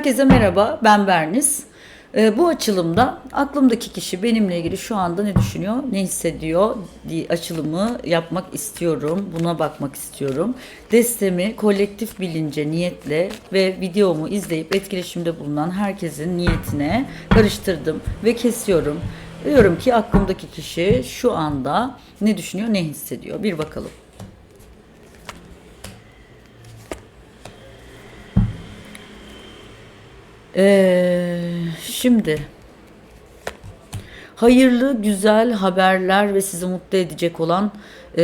Herkese merhaba, ben Berniz. Ee, bu açılımda aklımdaki kişi benimle ilgili şu anda ne düşünüyor, ne hissediyor diye açılımı yapmak istiyorum. Buna bakmak istiyorum. Destemi kolektif bilince, niyetle ve videomu izleyip etkileşimde bulunan herkesin niyetine karıştırdım ve kesiyorum. Diyorum ki aklımdaki kişi şu anda ne düşünüyor, ne hissediyor. Bir bakalım. Ee, şimdi hayırlı, güzel haberler ve sizi mutlu edecek olan e,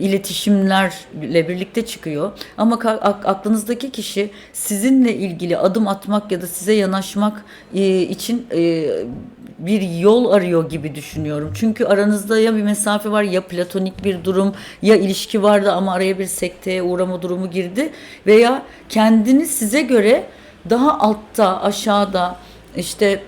iletişimlerle birlikte çıkıyor. Ama aklınızdaki kişi sizinle ilgili adım atmak ya da size yanaşmak e, için e, bir yol arıyor gibi düşünüyorum. Çünkü aranızda ya bir mesafe var ya platonik bir durum ya ilişki vardı ama araya bir sekteye uğrama durumu girdi veya kendini size göre daha altta, aşağıda işte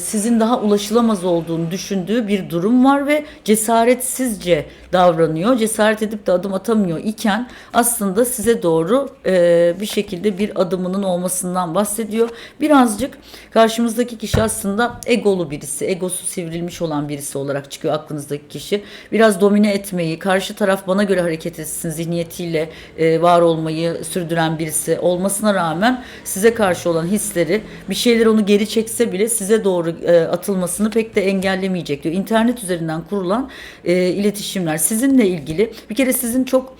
sizin daha ulaşılamaz olduğunu düşündüğü bir durum var ve cesaretsizce davranıyor. Cesaret edip de adım atamıyor iken aslında size doğru e, bir şekilde bir adımının olmasından bahsediyor. Birazcık karşımızdaki kişi aslında egolu birisi, egosu sivrilmiş olan birisi olarak çıkıyor aklınızdaki kişi. Biraz domine etmeyi, karşı taraf bana göre hareket etsin zihniyetiyle e, var olmayı sürdüren birisi olmasına rağmen size karşı olan hisleri bir şeyler onu geri çekse bile size doğru e, atılmasını pek de engellemeyecek diyor. İnternet üzerinden kurulan e, iletişimler sizinle ilgili bir kere sizin çok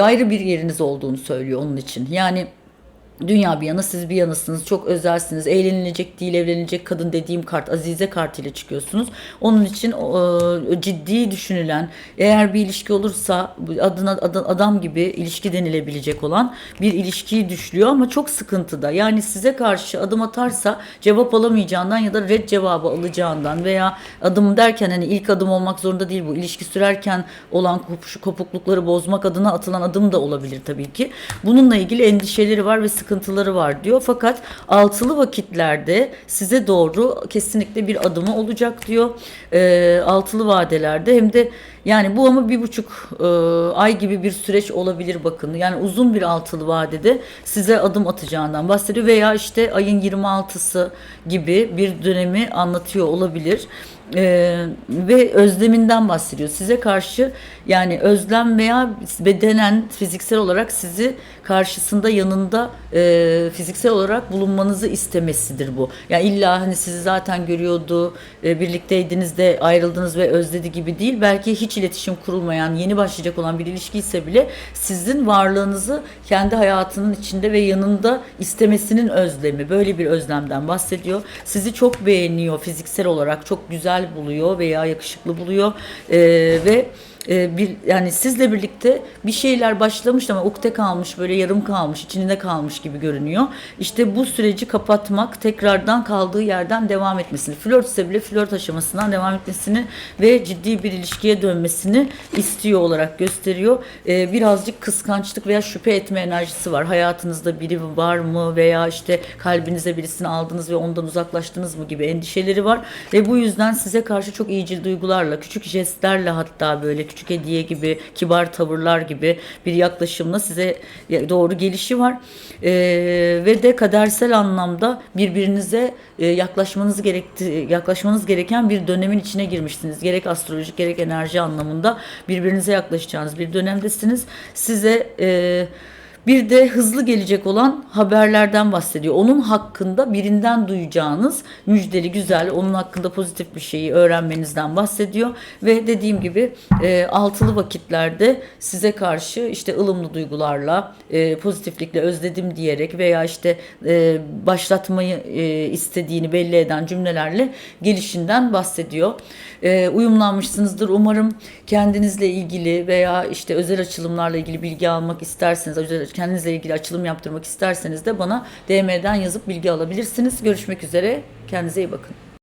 ayrı bir yeriniz olduğunu söylüyor onun için. Yani Dünya bir yana siz bir yanasınız. Çok özelsiniz. Eğlenilecek değil evlenilecek kadın dediğim kart Azize kartıyla çıkıyorsunuz. Onun için e, ciddi düşünülen eğer bir ilişki olursa adına adı- adam gibi ilişki denilebilecek olan bir ilişkiyi düşlüyor ama çok sıkıntıda. Yani size karşı adım atarsa cevap alamayacağından ya da red cevabı alacağından veya adım derken hani ilk adım olmak zorunda değil bu. ilişki sürerken olan kopuklukları bozmak adına atılan adım da olabilir tabii ki. Bununla ilgili endişeleri var ve sıkıntıları var diyor. Fakat altılı vakitlerde size doğru kesinlikle bir adımı olacak diyor. Ee, altılı vadelerde hem de yani bu ama bir buçuk e, ay gibi bir süreç olabilir bakın. Yani uzun bir altılı vadede size adım atacağından bahsediyor veya işte ayın 26'sı gibi bir dönemi anlatıyor olabilir. Ee, ve özleminden bahsediyor. Size karşı yani özlem veya bedenen fiziksel olarak sizi karşısında yanında e, fiziksel olarak bulunmanızı istemesidir bu. Yani illa hani sizi zaten görüyordu, e, birlikteydiniz de ayrıldınız ve özledi gibi değil. Belki hiç iletişim kurulmayan, yeni başlayacak olan bir ilişki ise bile sizin varlığınızı kendi hayatının içinde ve yanında istemesinin özlemi. Böyle bir özlemden bahsediyor. Sizi çok beğeniyor fiziksel olarak, çok güzel buluyor veya yakışıklı buluyor E, ve e, bir yani sizle birlikte bir şeyler başlamış ama ukde kalmış böyle yarım kalmış içinde kalmış gibi görünüyor. İşte bu süreci kapatmak tekrardan kaldığı yerden devam etmesini flört ise bile flört aşamasından devam etmesini ve ciddi bir ilişkiye dönmesini istiyor olarak gösteriyor. E, birazcık kıskançlık veya şüphe etme enerjisi var. Hayatınızda biri var mı veya işte kalbinize birisini aldınız ve ondan uzaklaştınız mı gibi endişeleri var ve bu yüzden size karşı çok iyicil duygularla küçük jestlerle hatta böyle küçük hediye gibi, kibar tavırlar gibi bir yaklaşımla size doğru gelişi var. Ee, ve de kadersel anlamda birbirinize e, yaklaşmanız gerekti yaklaşmanız gereken bir dönemin içine girmişsiniz. Gerek astrolojik gerek enerji anlamında birbirinize yaklaşacağınız bir dönemdesiniz. Size e, bir de hızlı gelecek olan haberlerden bahsediyor. Onun hakkında birinden duyacağınız müjdeli, güzel, onun hakkında pozitif bir şeyi öğrenmenizden bahsediyor. Ve dediğim gibi e, altılı vakitlerde size karşı işte ılımlı duygularla, e, pozitiflikle özledim diyerek veya işte e, başlatmayı e, istediğini belli eden cümlelerle gelişinden bahsediyor. E, uyumlanmışsınızdır. Umarım kendinizle ilgili veya işte özel açılımlarla ilgili bilgi almak isterseniz, özel kendinizle ilgili açılım yaptırmak isterseniz de bana DM'den yazıp bilgi alabilirsiniz. Görüşmek üzere. Kendinize iyi bakın.